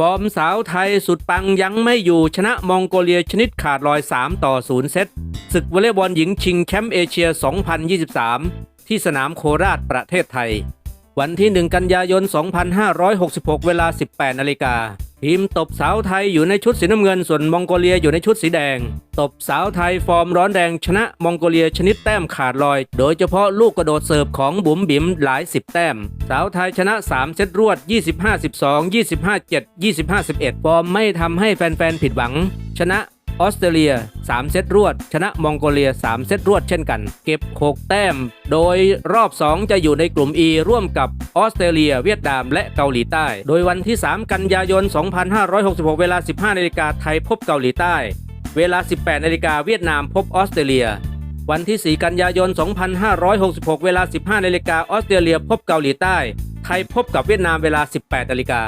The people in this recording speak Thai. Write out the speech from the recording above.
ฟอร์มสาวไทยสุดปังยังไม่อยู่ชนะมองโกเลียชนิดขาดลอย 3 ต่อ 0 เซตศึกวอลเลย์บอลหญิงชิงแชมป์เอเชีย 2023 ที่สนามโคราชประเทศไทย วันที่ 1 กันยายน 2566 เวลา 18นาฬิกา ทีมตบสาวไทยอยู่ในชุดสีน้ำเงินส่วนมองโกเลียอยู่ในชุดสีแดง ตบสาวไทยฟอร์มร้อนแรงชนะมองโกเลียชนิดแต้มขาดลอย โดยเฉพาะลูกกระโดดเสิร์ฟของบุ๋มบิ๋มหลายสิบแต้ม สาวไทยชนะ 3 เซตรวด 25-12 25-7 25-11 ฟอร์มไม่ทำให้แฟนๆผิดหวัง ชนะ ออสเตรเลีย 3 เซตรวด ชนะมองโกเลีย 3 เซตรวดเช่นกัน เก็บ 6 แต้ม โดยรอบ 2 จะอยู่ในกลุ่ม E ร่วมกับออสเตรเลีย เวียดนามและเกาหลีใต้ โดยวันที่ 3 กันยายน 2566 เวลา 15นาฬิกาไทยพบเกาหลีใต้ เวลา 18นาฬิกาเวียดนามพบออสเตรเลียวันที่ 4 กันยายน 2566 เวลา 15นาฬิกาออสเตรเลียพบเกาหลีใต้ ไทยพบกับเวียดนามเวลา 18นาฬิกา